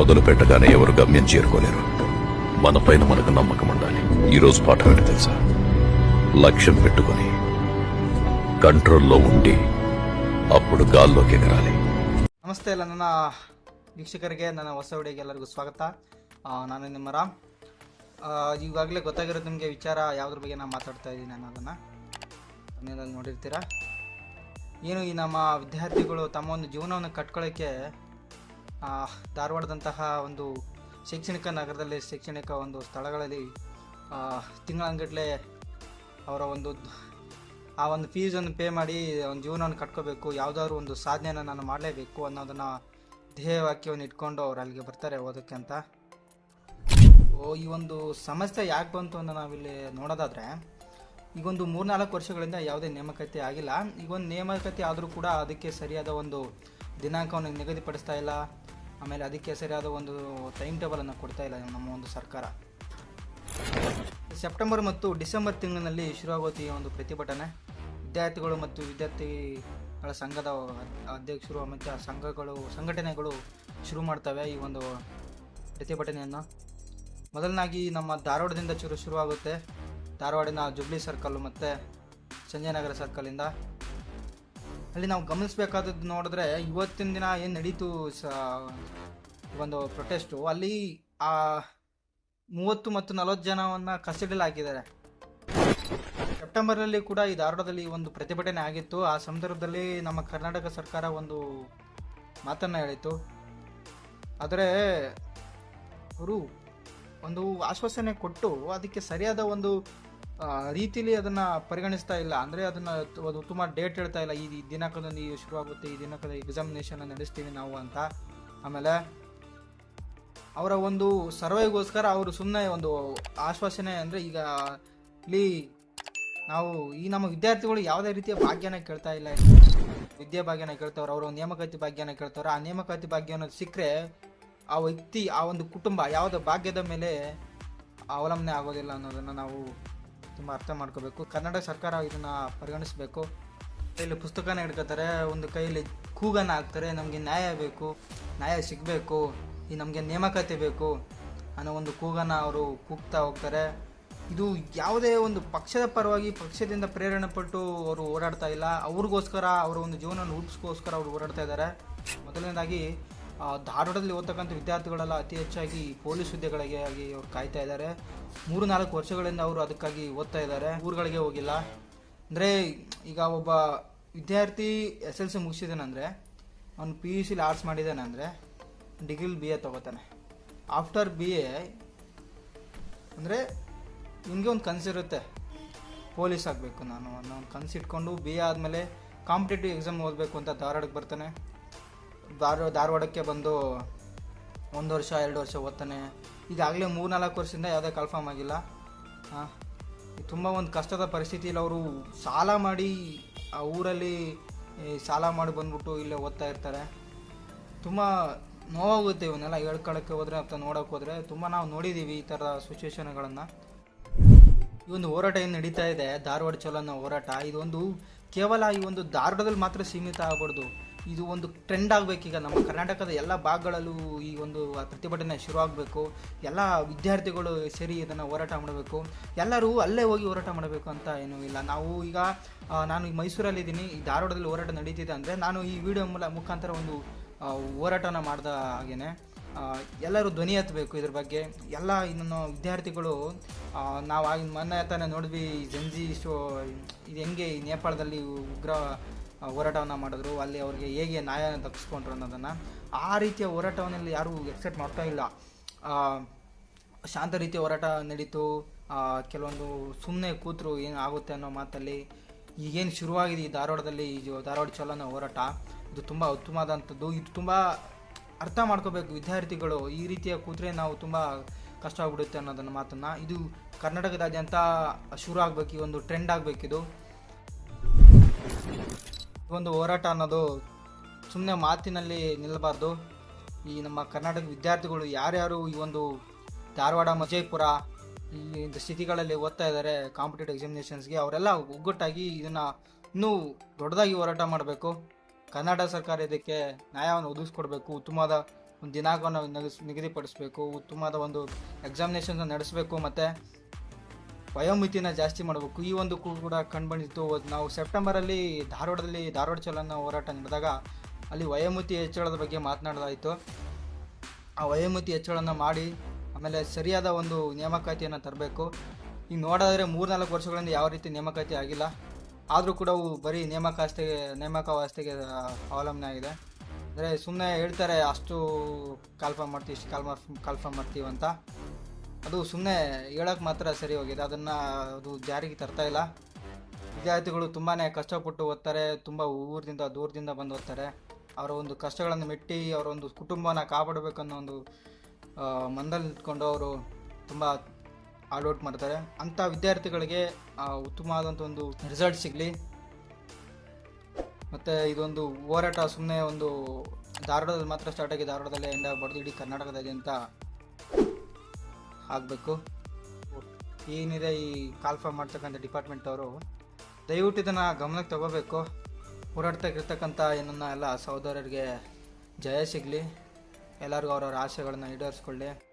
మొదలు పెట్టగానే ఎవరు గమ్యం చేరుకోలేరు మన పైన మనకు నమ్మకం ఉండాలి ఈ రోజు పాఠం ఏంటి తెలుసా లక్ష్యం పెట్టుకొని కంట్రోల్లో ఉండి అప్పుడు గాల్లోకి ఎగరాలి ನಮಸ್ತೆ ಎಲ್ಲ ನನ್ನ ವೀಕ್ಷಕರಿಗೆ ನನ್ನ ಹೊಸ ವಿಡಿಯೋಗೆ ಎಲ್ಲರಿಗೂ ಸ್ವಾಗತ ಆ, ನಾನು ನಿಮ್ಮ ರಾಮ್ ಆ, ಈಗಾಗಲೇ ಗೊತ್ತಾಗಿರೋದು ನಿಮಗೆ ವಿಚಾರ ಯಾವುದ್ರ ಬಗ್ಗೆ ನಾನು ಮಾತಾಡ್ತಾ ಇದ್ದೀನಿ ಅನ್ನೋದನ್ನು ಮನೆಯಲ್ಲಿ ನೋಡಿರ್ತೀರ ಏನು ಈ ನಮ್ಮ ವಿದ್ಯಾರ್ಥಿಗಳು ತಮ್ಮ ಒಂದು ಜೀವನವನ್ನು ಕಟ್ಕೊಳ್ಳೋಕ್ಕೆ ಆ, ಧಾರವಾಡದಂತಹ ಒಂದು ಶೈಕ್ಷಣಿಕ ನಗರದಲ್ಲಿ ಶೈಕ್ಷಣಿಕ ಒಂದು ಸ್ಥಳಗಳಲ್ಲಿ ತಿಂಗಳಂಗಟ್ಲೆ ಅವರ ಒಂದು ಆ ಒಂದು ಫೀಸನ್ನು ಪೇ ಮಾಡಿ ಒಂದು ಜೀವನವನ್ನು ಕಟ್ಕೋಬೇಕು, ಯಾವುದಾದ್ರು ಒಂದು ಸಾಧನೆಯನ್ನು ನಾನು ಮಾಡಲೇಬೇಕು ಅನ್ನೋದನ್ನು ಧ್ಯೇಯವಾಕ್ಯವನ್ನು ಇಟ್ಕೊಂಡು ಅವ್ರು ಅಲ್ಲಿಗೆ ಬರ್ತಾರೆ ಓದೋಕ್ಕೆ ಅಂತ. ಓ, ಈ ಒಂದು ಸಮಸ್ಯೆ ಯಾಕೆ ಬಂತು ಅಂತ ನಾವಿಲ್ಲಿ ನೋಡೋದಾದರೆ ಈಗೊಂದು ಮೂರ್ನಾಲ್ಕು ವರ್ಷಗಳಿಂದ ಯಾವುದೇ ನೇಮಕಾತಿ ಆಗಿಲ್ಲ. ಈಗ ಒಂದು ನೇಮಕಾತಿ ಆದರೂ ಕೂಡ ಅದಕ್ಕೆ ಸರಿಯಾದ ಒಂದು ದಿನಾಂಕವನ್ನು ನಿಗದಿಪಡಿಸ್ತಾ ಇಲ್ಲ. ಆಮೇಲೆ ಅದಕ್ಕೆ ಸರಿಯಾದ ಒಂದು ಟೈಮ್ ಟೇಬಲನ್ನು ಕೊಡ್ತಾ ಇಲ್ಲ ನಮ್ಮ ಒಂದು ಸರ್ಕಾರ. ಸೆಪ್ಟೆಂಬರ್ ಮತ್ತು ಡಿಸೆಂಬರ್ ತಿಂಗಳಿನಲ್ಲಿ ಶುರುವಾಗುತ್ತೆ ಈ ಒಂದು ಪ್ರತಿಭಟನೆ. ವಿದ್ಯಾರ್ಥಿಗಳು ಮತ್ತು ವಿದ್ಯಾರ್ಥಿಗಳ ಸಂಘದ ಅಧ್ಯಕ್ಷರು ಮತ್ತು ಆ ಸಂಘಗಳು, ಸಂಘಟನೆಗಳು ಶುರು ಮಾಡ್ತವೆ ಈ ಒಂದು ಪ್ರತಿಭಟನೆಯನ್ನು. ಮೊದಲನಾಗಿ ನಮ್ಮ ಧಾರವಾಡದಿಂದ ಶುರು ಶುರುವಾಗುತ್ತೆ. ಧಾರವಾಡಿನ ಜುಬ್ಲಿ ಸರ್ಕಲ್ ಮತ್ತು ಸಂಜಯನಗರ ಸರ್ಕಲಿಂದ ಅಲ್ಲಿ ನಾವು ಗಮನಿಸಬೇಕಾದದ್ದು ನೋಡಿದ್ರೆ ಇವತ್ತಿನ ದಿನ ಏನು ನಡೀತು ಸ, ಒಂದು ಪ್ರೊಟೆಸ್ಟು ಅಲ್ಲಿ ಆ ಮೂವತ್ತು ಮತ್ತು ನಲವತ್ತು ಜನವನ್ನು ಕಸ್ಟಡಿಯಲ್ಲಿ ಹಾಕಿದ್ದಾರೆ ಸೆಪ್ಟೆಂಬರ್ನಲ್ಲಿ ಕೂಡ ಈ ಧಾರವಾಡದಲ್ಲಿ ಒಂದು ಪ್ರತಿಭಟನೆ ಆಗಿತ್ತು. ಆ ಸಂದರ್ಭದಲ್ಲಿ ನಮ್ಮ ಕರ್ನಾಟಕ ಸರ್ಕಾರ ಒಂದು ಮಾತನ್ನು ಹೇಳಿತ್ತು. ಆದರೆ ಅವರು ಒಂದು ಆಶ್ವಾಸನೆ ಕೊಟ್ಟು ಅದಕ್ಕೆ ಸರಿಯಾದ ಒಂದು ರೀತಿಲಿ ಅದನ್ನ ಪರಿಗಣಿಸ್ತಾ ಇಲ್ಲ. ಅಂದ್ರೆ ಅದನ್ನ ಉತ್ತಮ ಒಂದು ತುಂಬ ಡೇಟ್ ಹೇಳ್ತಾ ಇಲ್ಲ. ಈ ಈ ಶುರು ಶುರುವಾಗುತ್ತೆ, ಈ ದಿನಾಂಕದ ಎಕ್ಸಾಮಿನೇಷನ್ ನಡೆಸ್ತೀವಿ ನಾವು ಅಂತ. ಆಮೇಲೆ ಅವರ ಒಂದು ಸರ್ವೆಗೋಸ್ಕರ ಅವರು ಸುಮ್ಮನೆ ಒಂದು ಆಶ್ವಾಸನೆ ಅಂದರೆ ಈಗ ಇಲ್ಲಿ ನಾವು ಈ ನಮ್ಮ ವಿದ್ಯಾರ್ಥಿಗಳು ಯಾವುದೇ ರೀತಿಯ ಭಾಗ್ಯನ ಕೇಳ್ತಾ ಇಲ್ಲ. ವಿದ್ಯಾ ಭಾಗ್ಯನ ಕೇಳ್ತವ್ರು, ಅವರು ನೇಮಕಾತಿ ಭಾಗ್ಯನ ಕೇಳ್ತವ್ರು. ಆ ನೇಮಕಾತಿ ಭಾಗ್ಯ ಅನ್ನೋದು ಸಿಕ್ಕರೆ ಆ ವ್ಯಕ್ತಿ, ಆ ಒಂದು ಕುಟುಂಬ ಯಾವುದೇ ಭಾಗ್ಯದ ಮೇಲೆ ಅವಲಂಬನೆ ಆಗೋದಿಲ್ಲ ಅನ್ನೋದನ್ನು ನಾವು ತುಂಬ ಅರ್ಥ ಮಾಡ್ಕೋಬೇಕು. ಕನ್ನಡ ಸರ್ಕಾರ ಇದನ್ನ ಪರಿಗಣಿಸಬೇಕು. ಕೈಯಲ್ಲಿ ಪುಸ್ತಕನ ಹಿಡ್ಕೋತಾರೆ, ಒಂದು ಕೈಯಲ್ಲಿ ಕೂಗನ್ನ ಹಾಕ್ತಾರೆ, ನಮಗೆ ನ್ಯಾಯ ಬೇಕು, ನ್ಯಾಯ ಸಿಗಬೇಕು, ಈ ನಮಗೆ ನೇಮಕಾತಿ ಬೇಕು ಅನ್ನೋ ಒಂದು ಕೂಗನ್ನು ಅವರು ಕೂಗ್ತಾ ಹೋಗ್ತಾರೆ. ಇದು ಯಾವುದೇ ಒಂದು ಪಕ್ಷದ ಪರವಾಗಿ ಪಕ್ಷದಿಂದ ಪ್ರೇರಣೆ ಪಟ್ಟು ಅವರು ಓಡಾಡ್ತಾ ಇಲ್ಲ. ಅವ್ರಿಗೋಸ್ಕರ, ಅವರ ಒಂದು ಜೀವನವನ್ನು ರೂಪಿಸ್ಕೋಸ್ಕರ ಅವರು ಓಡಾಡ್ತಾ ಇದ್ದಾರೆ. ಮೊದಲನೇದಾಗಿ ಧಾರವಾಡದಲ್ಲಿ ಓದ್ತಕ್ಕಂಥ ವಿದ್ಯಾರ್ಥಿಗಳೆಲ್ಲ ಅತಿ ಹೆಚ್ಚಾಗಿ ಪೊಲೀಸ್ ಹುದ್ದೆಗಳಿಗೆ ಆಗಿ ಅವ್ರು ಕಾಯ್ತಾ ಇದ್ದಾರೆ. ಮೂರು ನಾಲ್ಕು ವರ್ಷಗಳಿಂದ ಅವರು ಅದಕ್ಕಾಗಿ ಓದ್ತಾ ಇದ್ದಾರೆ. ಊರುಗಳಿಗೆ ಹೋಗಿಲ್ಲ. ಅಂದರೆ ಈಗ ಒಬ್ಬ ವಿದ್ಯಾರ್ಥಿ ಎಸ್ ಎಲ್ ಸಿ ಮುಗಿಸಿದಾನಂದರೆ ಅವ್ನು ಪಿ ಯು ಸಿಲಿ ಆರ್ಟ್ಸ್ ಮಾಡಿದ್ದಾನೆ ಅಂದರೆ ಡಿಗ್ರಿಲಿ ಬಿ ಎ ತೊಗೋತಾನೆ. ಆಫ್ಟರ್ ಬಿ ಎ ಅಂದರೆ ನಿಮಗೆ ಒಂದು ಕನಸಿರುತ್ತೆ ಪೊಲೀಸ್ ಆಗಬೇಕು ನಾನು ಅನ್ನೋ ಒಂದು ಕನಸು ಇಟ್ಕೊಂಡು ಬಿ ಎ ಆದಮೇಲೆ ಕಾಂಪಿಟೇಟಿವ್ ಎಕ್ಸಾಮ್ ಓದಬೇಕು ಅಂತ ಧಾರವಾಡಕ್ಕೆ ಬರ್ತಾನೆ. ಧಾರ ಧಾರವಾಡಕ್ಕೆ ಬಂದು ಒಂದು ವರ್ಷ, ಎರಡು ವರ್ಷ ಓದ್ತಾನೆ. ಈಗಾಗಲೇ ಮೂರು ನಾಲ್ಕು ವರ್ಷದಿಂದ ಯಾವುದೇ ಕನ್ಫರ್ಮ್ ಆಗಿಲ್ಲ. ತುಂಬ ಒಂದು ಕಷ್ಟದ ಪರಿಸ್ಥಿತಿಯಲ್ಲಿ ಅವರು ಸಾಲ ಮಾಡಿ ಆ ಊರಲ್ಲಿ ಸಾಲ ಮಾಡಿ ಬಂದ್ಬಿಟ್ಟು ಇಲ್ಲೇ ಓದ್ತಾ ಇರ್ತಾರೆ. ತುಂಬ ನೋವಾಗುತ್ತೆ ಇವನ್ನೆಲ್ಲ ಹೇಳ್ಕೊಳಕ್ಕೆ ಹೋದರೆ ಅಥವಾ ನೋಡೋಕೆ ಹೋದರೆ. ತುಂಬ ನಾವು ನೋಡಿದ್ದೀವಿ ಈ ಥರದ ಸಿಚುವೇಶನ್ಗಳನ್ನು ಈ ಒಂದು ಹೋರಾಟ ಏನು ನಡೀತಾ ಇದೆ? ಧಾರವಾಡ ಚಲೋ ಅನ್ನೋ ಹೋರಾಟ. ಇದೊಂದು ಕೇವಲ ಈ ಒಂದು ಧಾರವಾಡದಲ್ಲಿ ಮಾತ್ರ ಸೀಮಿತ ಆಗಬಾರ್ದು. ಇದು ಒಂದು ಟ್ರೆಂಡ್ ಆಗಬೇಕೀಗ ನಮ್ಮ ಕರ್ನಾಟಕದ ಎಲ್ಲ ಭಾಗಗಳಲ್ಲೂ ಈ ಒಂದು ಪ್ರತಿಭಟನೆ ಶುರು ಆಗಬೇಕು. ಎಲ್ಲ ವಿದ್ಯಾರ್ಥಿಗಳು ಸೇರಿ ಇದನ್ನು ಹೋರಾಟ ಮಾಡಬೇಕು. ಎಲ್ಲರೂ ಅಲ್ಲೇ ಹೋಗಿ ಹೋರಾಟ ಮಾಡಬೇಕು ಅಂತ ಏನೂ ಇಲ್ಲ. ನಾವು ಈಗ ನಾನು ಈ ಮೈಸೂರಲ್ಲಿದ್ದೀನಿ. ಈ ಧಾರವಾಡದಲ್ಲಿ ಹೋರಾಟ ನಡೀತಿದೆ ಅಂದರೆ ನಾನು ಈ ವಿಡಿಯೋ ಮೂಲ, ಮುಖಾಂತರ ಒಂದು ಹೋರಾಟನ ಮಾಡ್ದ ಹಾಗೇನೆ. ಎಲ್ಲರೂ ಧ್ವನಿ ಹತ್ತಬೇಕು ಇದ್ರ ಬಗ್ಗೆ. ಎಲ್ಲ ಇನ್ನೊಂದು ವಿದ್ಯಾರ್ಥಿಗಳು ನಾವು ಆಗಿನ ಮೊನ್ನೆ ತಾನೇ ನೋಡಿದ್ವಿ ಜಂಜಿ ಶೋ, ಇದು ಹೆಂಗೆ ನೇಪಾಳದಲ್ಲಿ ಉಗ್ರ ಹೋರಾಟವನ್ನು ಮಾಡಿದ್ರು. ಅಲ್ಲಿ ಅವ್ರಿಗೆ ಹೇಗೆ ನ್ಯಾಯ ತಪ್ಪಿಸ್ಕೊಂಡ್ರು ಅನ್ನೋದನ್ನು ಆ ರೀತಿಯ ಹೋರಾಟವನ್ನೆಲ್ಲ ಯಾರೂ ಎಕ್ಸೆಪ್ಟ್ ಮಾಡ್ತಾ ಇಲ್ಲ. ಶಾಂತ ರೀತಿಯ ಹೋರಾಟ ನಡೀತು. ಕೆಲವೊಂದು ಸುಮ್ಮನೆ ಕೂತರು ಏನು ಆಗುತ್ತೆ ಅನ್ನೋ ಮಾತಲ್ಲಿ ಈಗೇನು ಶುರುವಾಗಿದೆ ಈ ಧಾರವಾಡದಲ್ಲಿ ಈ ಧಾರವಾಡ ಚಲೋ ಅನ್ನೋ ಹೋರಾಟ. ಇದು ತುಂಬ ಉತ್ತಮವಾದಂಥದ್ದು. ಇದು ತುಂಬ ಅರ್ಥ ಮಾಡ್ಕೋಬೇಕು ವಿದ್ಯಾರ್ಥಿಗಳು. ಈ ರೀತಿಯ ಕೂತ್ರೆ ನಾವು ತುಂಬ ಕಷ್ಟ ಆಗ್ಬಿಡುತ್ತೆ ಅನ್ನೋದನ್ನ ಮಾತನ್ನ. ಇದು ಕರ್ನಾಟಕದಾದ್ಯಂತ ಶುರು ಆಗ್ಬೇಕು, ಈ ಒಂದು ಟ್ರೆಂಡ್ ಆಗಬೇಕಿದು ಒಂದು ಹೋರಾಟ ಅನ್ನೋದು ಸುಮ್ಮನೆ ಮಾತಿನಲ್ಲಿ ನಿಲ್ಲಬಾರ್ದು. ಈ ನಮ್ಮ ಕರ್ನಾಟಕ ವಿದ್ಯಾರ್ಥಿಗಳು ಯಾರ್ಯಾರು ಈ ಒಂದು ಧಾರವಾಡ ಮಜಯಪುರ ಈ ಸ್ಥಿತಿಗಳಲ್ಲಿ ಓದ್ತಾ ಇದ್ದಾರೆ ಕಾಂಪಿಟೇಟಿವ್ ಎಕ್ಸಾಮಿನೇಷನ್ಸ್ಗೆ ಅವರೆಲ್ಲ ಒಗ್ಗಟ್ಟಾಗಿ ಇದನ್ನು ಇನ್ನೂ ದೊಡ್ಡದಾಗಿ ಹೋರಾಟ ಮಾಡಬೇಕು. ಕರ್ನಾಟಕ ಸರ್ಕಾರ ಇದಕ್ಕೆ ನ್ಯಾಯವನ್ನು ಒದಗಿಸ್ಕೊಡ್ಬೇಕು, ಉತ್ತಮವಾದ ಒಂದು ದಿನಾಂಕವನ್ನು ನಿಗದಿಪಡಿಸಬೇಕು, ಉತ್ತಮವಾದ ಒಂದು ಎಕ್ಸಾಮಿನೇಷನ್ ನಡೆಸಬೇಕು ಮತ್ತು ವಯೋಮಿತಿನ ಜಾಸ್ತಿ ಮಾಡಬೇಕು. ಈ ಒಂದು ಕೂಡ ಕಂಡುಬಂದಿತ್ತು ನಾವು ಸೆಪ್ಟೆಂಬರಲ್ಲಿ ಧಾರವಾಡದಲ್ಲಿ ಧಾರವಾಡ ಚಲನ ಹೋರಾಟ ನಡೆದಾಗ ಅಲ್ಲಿ ವಯೋಮಿತಿ ಹೆಚ್ಚಳದ ಬಗ್ಗೆ ಮಾತನಾಡಲಾಯಿತು. ಆ ವಯೋಮಿತಿ ಹೆಚ್ಚಳನ ಮಾಡಿ ಆಮೇಲೆ ಸರಿಯಾದ ಒಂದು ನೇಮಕಾತಿಯನ್ನು ತರಬೇಕು. ಈಗ ನೋಡೋದಾದ್ರೆ ಮೂರ್ನಾಲ್ಕು ವರ್ಷಗಳಿಂದ ಯಾವ ರೀತಿ ನೇಮಕಾತಿ ಆಗಿಲ್ಲ. ಆದರೂ ಕೂಡ ಅವು ಬರೀ ನೇಮಕಾಸ್ತಿಗೆ ನೇಮಕಾವಾಸ್ತಿಗೆ ಅವಲಂಬನೆ ಆಗಿದೆ. ಅಂದರೆ ಸುಮ್ಮನೆ ಹೇಳ್ತಾರೆ ಅಷ್ಟು ಕಾಲ್ಫಾರ್ಮ್ ಮಾಡ್ತೀವಿ ಇಷ್ಟು ಕಾಲ್ ಕಾಲ್ಫಾರ್ಮ್ ಮಾಡ್ತೀವಿ ಅಂತ. ಅದು ಸುಮ್ಮನೆ ಹೇಳೋಕ್ಕೆ ಮಾತ್ರ ಸರಿ ಹೋಗಿದೆ. ಅದನ್ನು ಅದು ಜಾರಿಗೆ ತರ್ತಾ ಇಲ್ಲ. ವಿದ್ಯಾರ್ಥಿಗಳು ತುಂಬಾ ಕಷ್ಟಪಟ್ಟು ಓದ್ತಾರೆ, ತುಂಬ ಊರಿಂದ, ದೂರದಿಂದ ಬಂದು ಓದ್ತಾರೆ. ಅವರ ಒಂದು ಕಷ್ಟಗಳನ್ನು ಮೆಟ್ಟಿ, ಅವರ ಒಂದು ಕುಟುಂಬನ ಕಾಪಾಡಬೇಕನ್ನೋ ಒಂದು ಮಂದಲ್ಲಿ ಇಟ್ಕೊಂಡು ಅವರು ತುಂಬ ಹಾರ್ಡ್ ಮಾಡ್ತಾರೆ. ಅಂಥ ವಿದ್ಯಾರ್ಥಿಗಳಿಗೆ ಉತ್ತಮವಾದಂಥ ಒಂದು ರಿಸಲ್ಟ್ ಸಿಗಲಿ. ಮತ್ತು ಇದೊಂದು ಹೋರಾಟ ಸುಮ್ಮನೆ ಒಂದು ಧಾರವಾಡದಲ್ಲಿ ಮಾತ್ರ ಸ್ಟಾರ್ಟ್ ಆಗಿ ಧಾರವಾಡದಲ್ಲೇ ಎಂಡ್ ಆಗಬಾರ್ದು ಇಡೀ ಕರ್ನಾಟಕದಾದ್ಯಂತ ಆಗಬೇಕು. ಏನಿದೆ ಈ ಕಾಲ್ಫಾರ್ಮ್ ಮಾಡ್ತಕ್ಕಂಥ ಡಿಪಾರ್ಟ್ಮೆಂಟ್ ಅವರು, ದಯವಿಟ್ಟು ಇದನ್ನು ಗಮನಕ್ಕೆ ತಗೋಬೇಕು. ಹೋರಾಡ್ತಕ್ಕಿರ್ತಕ್ಕಂಥ ಏನನ್ನ ಎಲ್ಲ ಸಹೋದರರಿಗೆ ಜಯ ಸಿಗಲಿ. ಎಲ್ಲರಿಗೂ ಅವ್ರವ್ರ ಆಸೆಗಳನ್ನ ಈಡೇರಿಸ್ಕೊಳ್ಳಿ.